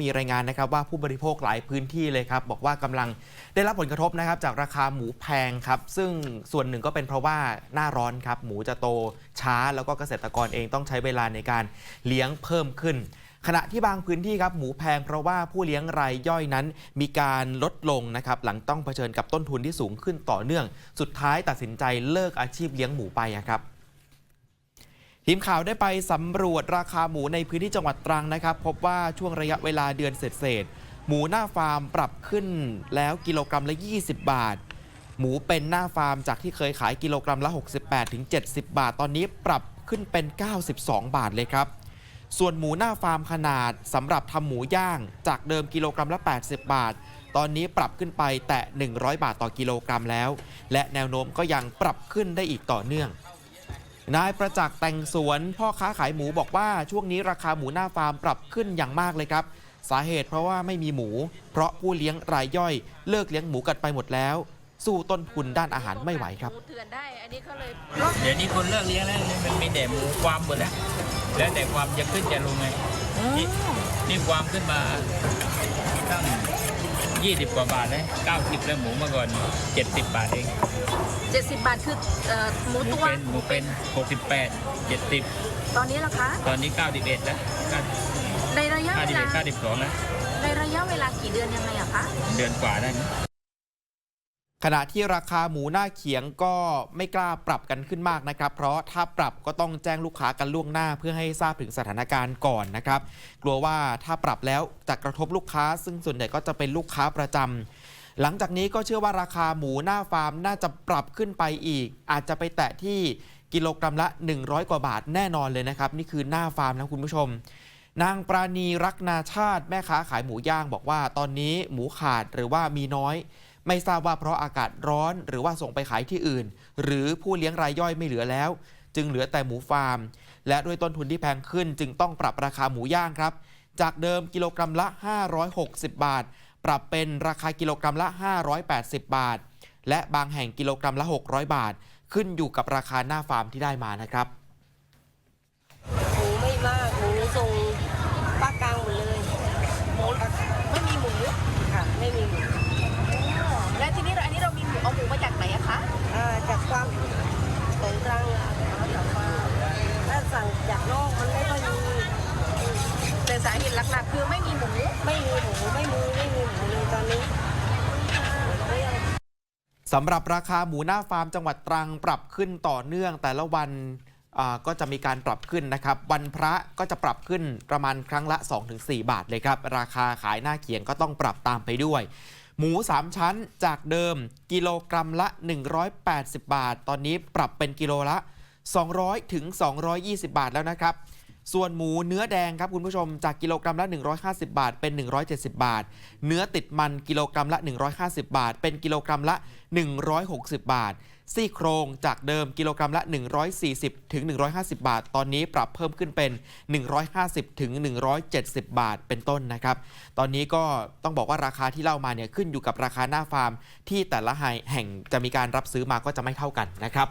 มีรายงานนะครับว่าผู้บริโภคหลายพื้นที่เลยครับ บอกว่ากำลังได้รับผลกระทบนะครับ จากราคาหมูแพงครับ ซึ่งส่วนหนึ่งก็เป็นเพราะว่าหน้าร้อนครับ หมูจะโตช้าแล้วก็เกษตรกรเองต้องใช้เวลาในการเลี้ยงเพิ่มขึ้น ขณะที่บางพื้นที่ครับหมูแพงเพราะว่าผู้เลี้ยงรายย่อยนั้น มีการลดลงนะครับหลังต้องเผชิญกับต้นทุนที่สูงขึ้นต่อเนื่อง สุดท้ายตัดสินใจเลิกอาชีพเลี้ยงหมูไปครับ ทีมข่าวได้ไปสำรวจราคาหมูในพื้นที่จังหวัดตรังนะครับ พบว่าช่วงระยะเวลาเดือนเศษๆหมูหน้าฟาร์มปรับขึ้นแล้วกิโลกรัมละ 20 บาท หมูเป็นหน้าฟาร์มจากที่เคยขายกิโลกรัมละ 68ถึง70 บาท ตอนนี้ปรับขึ้นเป็น 92 บาทเลยครับ ส่วนหมูหน้าฟาร์มขนาดสำหรับทำหมูย่างจากเดิมกิโลกรัมละ 80 บาท ตอนนี้ปรับขึ้นไปแตะ100 บาทต่อกิโลกรัมแล้ว และแนวโน้มก็ยังปรับขึ้นได้อีกต่อเนื่อง นายประจักษ์แต่งสวน พ่อค้าขายหมูบอกว่าช่วงนี้ราคาหมูหน้าฟาร์มปรับขึ้นอย่างมากเลยครับ สาเหตุเพราะว่าไม่มีหมู เพราะผู้เลี้ยงรายย่อย เลิกเลี้ยงหมูกันไปหมดแล้ว สู้ต้นทุนด้านอาหารไม่ไหวครับ เถื่อนได้ อันนี้เขาเลยเดี๋ยวนี้คนเลิกเลี้ยงแล้วมันมีแต่หมูความหมดแล้วแล้วแต่ความจะขึ้นจะลงไงนี่นี่ความขึ้นมาตั้ง 20 กว่าบาทเลย90 แล้วหมูเมื่อก่อน 70 บาทเอง 70 บาทคือเอ่อหมูหมูตัว เป็นหมูเป็น 68 70 ตอนนี้ราคาตอนนี้ 91 แล้วในระยะเวลา91 92แล้วในระยะเวลากี่เดือนยังไงอะคะ เดือนกว่าได้นะข ณะที่ราคาหมูหน้าเขียงก็ไม่กล้าปรับกันขึ้นมากนะครับ เพราะถ้าปรับก็ต้องแจ้งลูกค้ากันล่วงหน้าเพื่อให้ทราบถึงสถานการณ์ก่อนนะครับ กลัวว่าถ้าปรับแล้วจะกระทบลูกค้า ซึ่งส่วนใหญ่ก็จะเป็นลูกค้าประจำหลังจากนี้ก็เชื่อว่าราคาหมูหน้าฟาร์มน่าจะปรับขึ้นไปอีก อาจจะไปแตะที่กิโลกรัมละ 100 กว่าบาทแน่นอนเลยนะครับ นี่คือหน้าฟาร์มนะคุณผู้ชม นางปราณีรักนาชาติแม่ค้าขายหมูย่างบอกว่า ตอนนี้หมูขาดหรือว่ามีน้อย ไม่ทราบว่าเพราะอากาศร้อนหรือว่าส่งไปขายที่อื่น หรือผู้เลี้ยงรายย่อยไม่เหลือแล้ว จึงเหลือแต่หมูฟาร์ม และด้วยต้นทุนที่แพงขึ้น จึงต้องปรับราคาหมูย่างครับ จากเดิมกิโลกรัมละ 560 บาท ปรับเป็นราคากิโลกรัมละ 580 บาท และบางแห่งกิโลกรัมละ 600 บาท ขึ้นอยู่กับราคาหน้าฟาร์มที่ได้มานะครับหมูไม่มากหมูทรงภากลางหมดเลยหมูไม่มีหมูค่ะไม่มีหมู และทีนี้เราอันนี้เรามีหมูเอาหมูมาจากไหนอะคะ อ่าจากความ สงกลางอะถ้าสั่งจากนอกมันไม่ค่อยมีแต่สาเหตุหลักๆ คือไม่มีหมูไม่มีหมูไม่มีไม่มีหมูเลยตอนนี้ สำหรับราคาหมูหน้าฟาร์มจังหวัดตรังปรับขึ้นต่อเนื่องแต่ละวันอ่าก็จะมีการปรับขึ้นนะครับ วันพระก็จะปรับขึ้นประมาณครั้งละ 2-4 บาทเลยครับ ราคาขายหน้าเขียงก็ต้องปรับตามไปด้วย หมู 3 ชั้นจากเดิมกิโลกรัมละ 180 บาท ตอนนี้ปรับเป็นกิโลละ 200 ถึง 220 บาทแล้วนะครับ ส่วนหมูเนื้อแดงครับคุณผู้ชมจากกิโลกรัมละ 150 บาท เป็น 170 บาท เนื้อติดมันกิโลกรัมละ 150 บาท เป็นกิโลกรัมละ 160 บาท ซี่โครงจากเดิมกิโลกรัมละ 140ถึง150 บาท ตอนนี้ปรับเพิ่มขึ้นเป็น 150ถึง170 บาทเป็นต้นนะครับ ตอนนี้ก็ต้องบอกว่าราคาที่เล่ามาเนี่ยขึ้นอยู่กับราคาหน้าฟาร์ม ที่แต่ละแห่งจะมีการรับซื้อมาก็จะไม่เท่ากันนะครับ